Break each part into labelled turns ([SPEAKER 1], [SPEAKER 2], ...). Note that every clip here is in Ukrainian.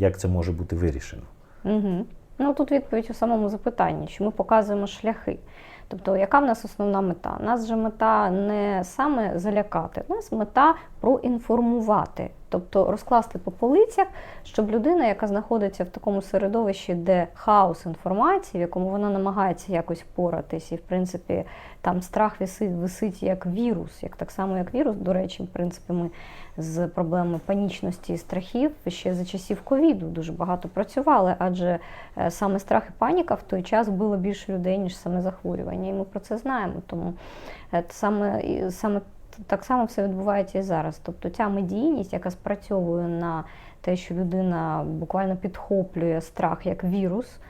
[SPEAKER 1] як це може бути вирішено?
[SPEAKER 2] Угу. Ну тут відповідь у самому запитанні, що ми показуємо шляхи. Тобто, яка в нас основна мета? У нас же мета не саме залякати, у нас мета проінформувати, тобто розкласти по полицях, щоб людина, яка знаходиться в такому середовищі, де хаос інформації, в якому вона намагається якось поратись, і в принципі там страх висить, висить як вірус, як так само як вірус. До речі, в принципі, ми з проблемами панічності і страхів ще за часів ковіду дуже багато працювали, адже е, саме страх і паніка в той час вбило більше людей, ніж саме захворювання. І ми про це знаємо. Тому е, саме, саме так само все відбувається і зараз. Тобто ця медійність, яка спрацьовує на те, що людина буквально підхоплює страх як вірус.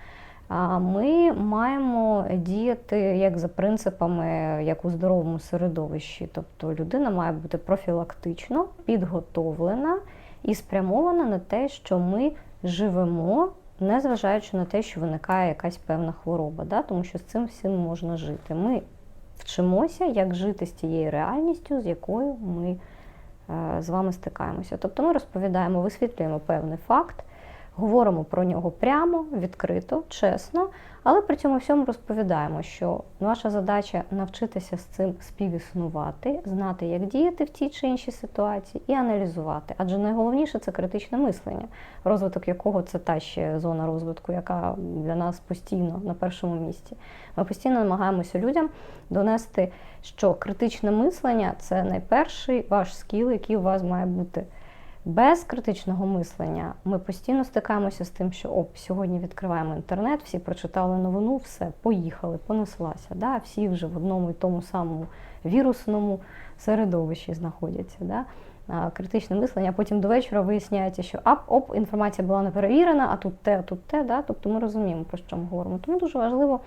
[SPEAKER 2] Ми маємо діяти як за принципами, як у здоровому середовищі. Тобто людина має бути профілактично підготовлена і спрямована на те, що ми живемо, незважаючи на те, що виникає якась певна хвороба, да? тому що з цим всім можна жити. Ми вчимося, як жити з тією реальністю, з якою ми е, з вами стикаємося. Тобто ми розповідаємо, висвітлюємо певний факт, говоримо про нього прямо, відкрито, чесно, але при цьому всьому розповідаємо, що наша задача навчитися з цим співіснувати, знати, як діяти в тій чи іншій ситуації, і аналізувати. Адже найголовніше це критичне мислення, розвиток якого це та ще зона розвитку, яка для нас постійно на першому місці. Ми постійно намагаємося людям донести, що критичне мислення це найперший ваш скіл, який у вас має бути. Без критичного мислення ми постійно стикаємося з тим, що оп, сьогодні відкриваємо інтернет, всі прочитали новину, все, поїхали, понеслася. Да? Всі вже в одному і тому самому вірусному середовищі знаходяться. Да? Критичне мислення, а потім до вечора виясняється, що ап, оп, інформація була не перевірена, а тут те, а тут те. Да? Тобто ми розуміємо, про що ми говоримо. Тому дуже важливо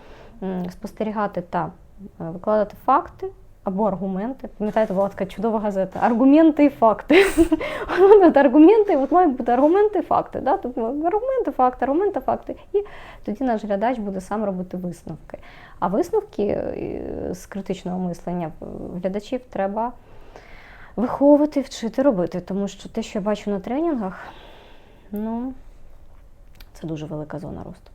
[SPEAKER 2] спостерігати та е, викладати факти. Або аргументи. Пам'ятаєте, була така чудова газета. Аргументи і факти. От аргументи, от мають бути аргументи і факти. Да? Тобто аргументи, факти, аргументи, факти. І тоді наш глядач буде сам робити висновки. А висновки е, з критичного мислення е, глядачів треба виховувати, вчити робити. Тому що те, що я бачу на тренінгах, ну це дуже велика зона росту.